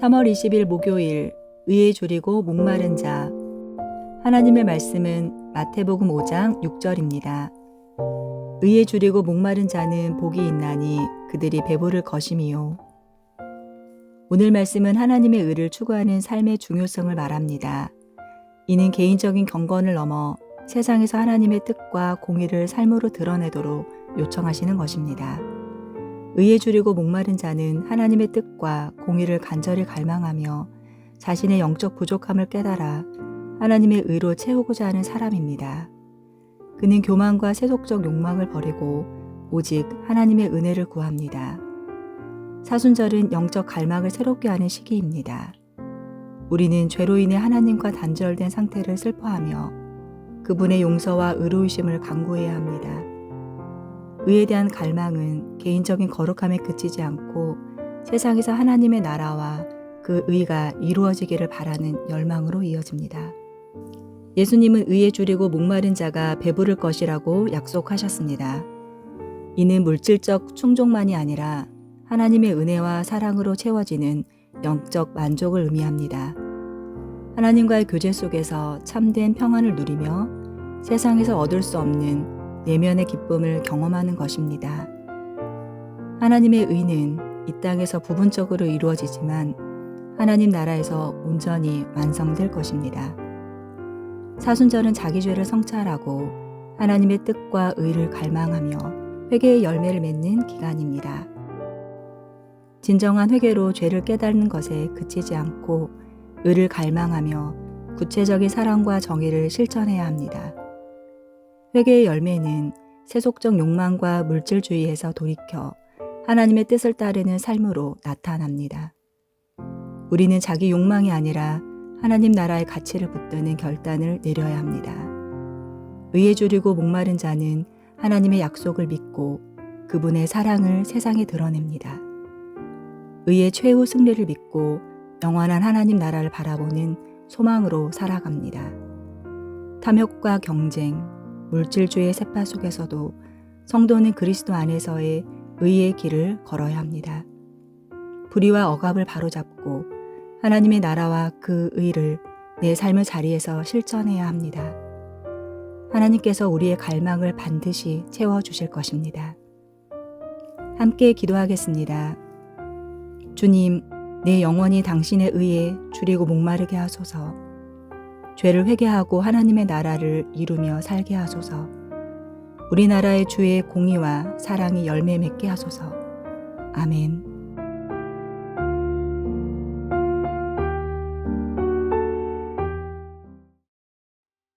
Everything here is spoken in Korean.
3월 20일 목요일 의에 줄이고 목마른 자 하나님의 말씀은 마태복음 5장 6절입니다. 의에 줄이고 목마른 자는 복이 있나니 그들이 배부를 것임이요. 오늘 말씀은 하나님의 의를 추구하는 삶의 중요성을 말합니다. 이는 개인적인 경건을 넘어 세상에서 하나님의 뜻과 공의를 삶으로 드러내도록 요청하시는 것입니다. 의에 줄이고 목마른 자는 하나님의 뜻과 공의를 간절히 갈망하며 자신의 영적 부족함을 깨달아 하나님의 의로 채우고자 하는 사람입니다. 그는 교만과 세속적 욕망을 버리고 오직 하나님의 은혜를 구합니다. 사순절은 영적 갈망을 새롭게 하는 시기입니다. 우리는 죄로 인해 하나님과 단절된 상태를 슬퍼하며 그분의 용서와 의로우심을 강구해야 합니다. 의에 대한 갈망은 개인적인 거룩함에 그치지 않고 세상에서 하나님의 나라와 그 의가 이루어지기를 바라는 열망으로 이어집니다. 예수님은 의에 줄이고 목마른 자가 배부를 것이라고 약속하셨습니다. 이는 물질적 충족만이 아니라 하나님의 은혜와 사랑으로 채워지는 영적 만족을 의미합니다. 하나님과의 교제 속에서 참된 평안을 누리며 세상에서 얻을 수 없는 내면의 기쁨을 경험하는 것입니다. 하나님의 의는 이 땅에서 부분적으로 이루어지지만 하나님 나라에서 온전히 완성될 것입니다. 사순절은 자기 죄를 성찰하고 하나님의 뜻과 의를 갈망하며 회개의 열매를 맺는 기간입니다. 진정한 회개로 죄를 깨닫는 것에 그치지 않고 의를 갈망하며 구체적인 사랑과 정의를 실천해야 합니다. 회개의 열매는 세속적 욕망과 물질주의에서 돌이켜 하나님의 뜻을 따르는 삶으로 나타납니다. 우리는 자기 욕망이 아니라 하나님 나라의 가치를 붙드는 결단을 내려야 합니다. 의에 줄이고 목마른 자는 하나님의 약속을 믿고 그분의 사랑을 세상에 드러냅니다. 의의 최후 승리를 믿고 영원한 하나님 나라를 바라보는 소망으로 살아갑니다. 탐욕과 경쟁, 물질주의 세파 속에서도 성도는 그리스도 안에서의 의의 길을 걸어야 합니다. 불의와 억압을 바로잡고 하나님의 나라와 그 의를 내 삶의 자리에서 실천해야 합니다. 하나님께서 우리의 갈망을 반드시 채워주실 것입니다. 함께 기도하겠습니다. 주님, 내 영혼이 당신의 의에 줄이고 목마르게 하소서. 죄를 회개하고 하나님의 나라를 이루며 살게 하소서. 우리나라의 주의 공의와 사랑이 열매 맺게 하소서. 아멘.